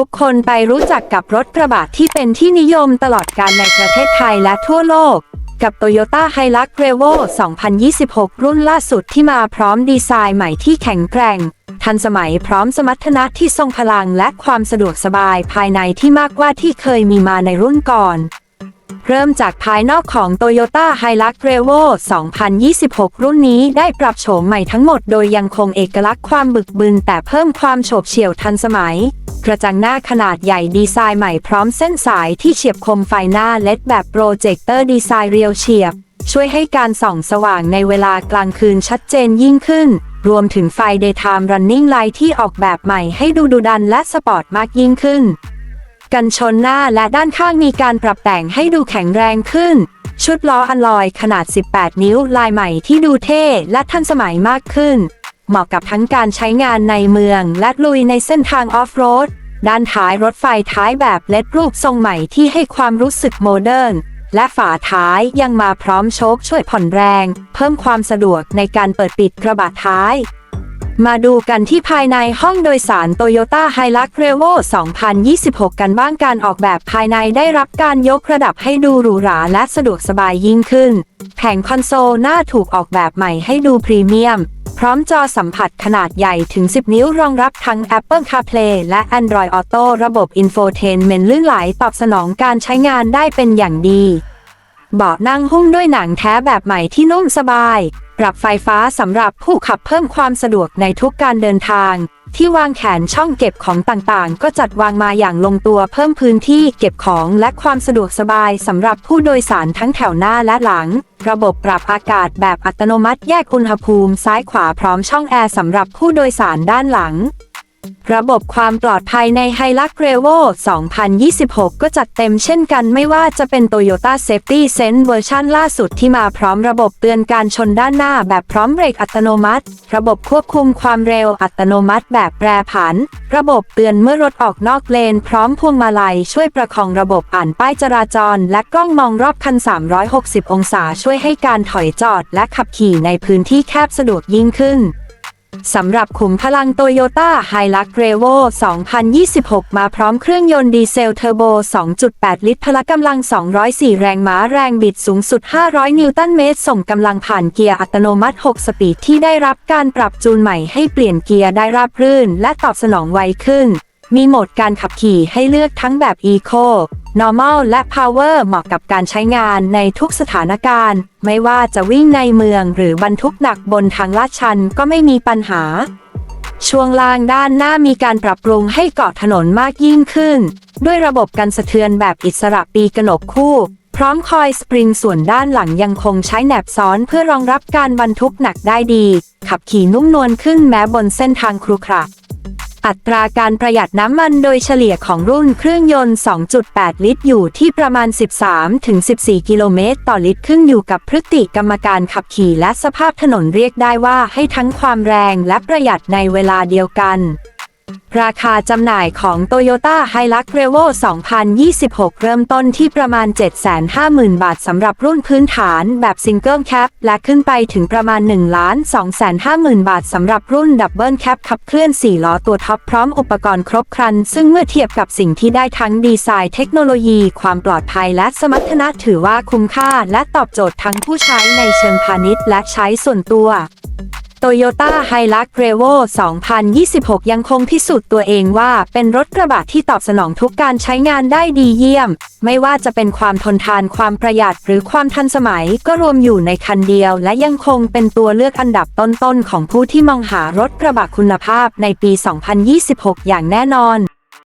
ทุกคนไปรู้จักกับรถกระบะที่เป็นที่นิยมตลอดการในประเทศไทยและทั่วโลก กับ Toyota Hilux Revo 2026 รุ่นล่าสุดที่มาพร้อมดีไซน์ใหม่ที่แข็งแกร่ง ทันสมัยพร้อมสมรรถนะที่ทรงพลังและความสะดวกสบายภายในที่มากกว่าที่เคยมีมาในรุ่นก่อนเริ่มจากภายนอกของ Toyota Hilux Revo 2026 รุ่นนี้ได้ปรับโฉมใหม่ทั้งหมดโดยยังคงเอกลักษณ์ความบึกบึนแต่เพิ่มความโฉบเฉี่ยวทันสมัย กระจังหน้าขนาดใหญ่ดีไซน์ใหม่พร้อมเส้นสายที่เฉียบคมไฟหน้าเลดแบบโปรเจคเตอร์ดีไซน์เรียวเฉียบ ช่วยให้การส่องสว่างในเวลากลางคืนชัดเจนยิ่งขึ้น รวมถึงไฟ Daytime Running Light ที่ออกแบบใหม่ให้ดูดุดันและสปอร์ตมากยิ่งขึ้น กันชนหน้าและด้านข้างมีการปรับแต่งให้ดูแข็งแรงขึ้น ชุดล้ออลลอยขนาด 18 นิ้วลายใหม่ที่ดูเท่และทันสมัยมากขึ้น เหมาะกับทั้งการใช้งานในเมืองและลุยในเส้นทางออฟโรด ด้านท้ายรถไฟท้ายแบบเล็ดรูปทรงใหม่ที่ให้ความรู้สึกโมเดิร์น และฝาท้ายยังมาพร้อมโชคช่วยผ่อนแรง เพิ่มความสะดวกในการเปิดปิดกระบะท้าย มาดูกันที่ภายในห้องโดยสาร Toyota Hilux Revo 2026 กันบ้างการออกแบบภายในได้รับการยกระดับให้ดูหรูหราและสะดวกสบายยิ่งขึ้น แผงคอนโซลหน้าถูกออกแบบใหม่ให้ดูพรีเมียม พร้อมจอสัมผัสขนาดใหญ่ถึง 10 นิ้วรองรับทั้ง Apple CarPlay และ Android Auto ระบบ Infotainment ลื่นไหลตอบสนองการใช้งานได้เป็นอย่างดี เบาะนั่งหุ้มด้วยหนังแท้แบบใหม่ที่นุ่มสบาย ปรับไฟฟ้าสำหรับผู้ขับเพิ่มความสะดวกในทุกการเดินทาง ที่วางแขนช่องเก็บของต่างๆ ก็จัดวางมาอย่างลงตัวเพิ่มพื้นที่เก็บของและความสะดวกสบายสำหรับผู้โดยสารทั้งแถวหน้าและหลัง ระบบปรับอากาศแบบอัตโนมัติแยกอุณหภูมิซ้ายขวาพร้อมช่องแอร์สำหรับผู้โดยสารด้านหลัง ระบบความปลอดภัยใน Hilux Revo 2026 ก็จัดเต็มเช่นกันไม่ว่าจะเป็น Toyota Safety Sense เวอร์ชันล่าสุดที่มาพร้อมระบบเตือนการชนด้านหน้าแบบพร้อมเบรกอัตโนมัติ ระบบควบคุมความเร็วอัตโนมัติแบบแปรผัน ระบบเตือนเมื่อรถออกนอกเลน พร้อมพวงมาลัย ช่วยประคองระบบอ่านป้ายจราจร และกล้องมองรอบคัน 360 องศาช่วยให้การถอยจอด และขับขี่ในพื้นที่แคบสะดวกยิ่งขึ้น สำหรับขุมพลังโตโยต้าไฮลักเรโว2026 มาพร้อมเครื่องยนต์ดีเซลเทอร์โบ 2.8 ลิตรพละกำลัง 204 แรงม้าแรงบิดสูงสุด 500 นิวตันเมตร ส่งกำลังผ่านเกียร์อัตโนมัติ 6 สปีดที่ได้รับการปรับจูนใหม่ให้เปลี่ยนเกียร์ได้ราบรื่น และตอบสนองไวขึ้น มีโหมดการขับขี่ให้เลือกทั้งแบบ Eco Normal และ Power เหมาะกับการใช้งานในทุกสถานการณ์ ไม่ว่าจะวิ่งในเมืองหรือบรรทุกหนักบนทางลาดชันก็ไม่มีปัญหา ช่วงล่างด้านหน้ามีการปรับปรุงให้เกาะถนนมากยิ่งขึ้น ด้วยระบบกันสะเทือนแบบอิสระปีกนกคู่ พร้อมคอยสปริงส่วนด้านหลังยังคงใช้แหนบซ้อนเพื่อรองรับการบรรทุกหนักได้ดี ขับขี่นุ่มนวลขึ้นแม้บนเส้นทางครุขระ อัตราการประหยัดน้ำมันโดยเฉลี่ยของรุ่นเครื่องยนต์ 2.8 ลิตรอยู่ที่ประมาณ 13-14 กิโลเมตร ต่อลิตรขึ้นอยู่กับพฤติกรรมการขับขี่และสภาพถนนเรียกได้ว่าให้ทั้งความแรงและประหยัดในเวลาเดียวกัน ราคาจำหน่ายของ Toyota Hilux Revo 2026 เริ่มต้นที่ประมาณ 750,000 บาทสำหรับรุ่นพื้นฐานแบบ Single Cab และขึ้นไปถึงประมาณ 1,250,000 บาทสำหรับรุ่น Double Cab ขับเคลื่อน 4 ล้อตัวท็อปพร้อมอุปกรณ์ครบครัน ซึ่งเมื่อเทียบกับสิ่งที่ได้ทั้งดีไซน์เทคโนโลยี ความปลอดภัยและสมรรถนะถือว่าคุ้มค่า และตอบโจทย์ทั้งผู้ใช้ในเชิงพาณิชย์และใช้ส่วนตัว โตโยต้าไฮลักเรโว2026 ยังคงพิสูจน์ตัวเองว่าเป็นรถกระบะที่ตอบสนองทุกการใช้งานได้ดีเยี่ยม ไม่ว่าจะเป็นความทนทานความประหยัดหรือความทันสมัยก็รวมอยู่ในคันเดียว และยังคงเป็นตัวเลือกอันดับต้นๆ ของผู้ที่มองหารถกระบะคุณภาพในปี 2026 อย่างแน่นอน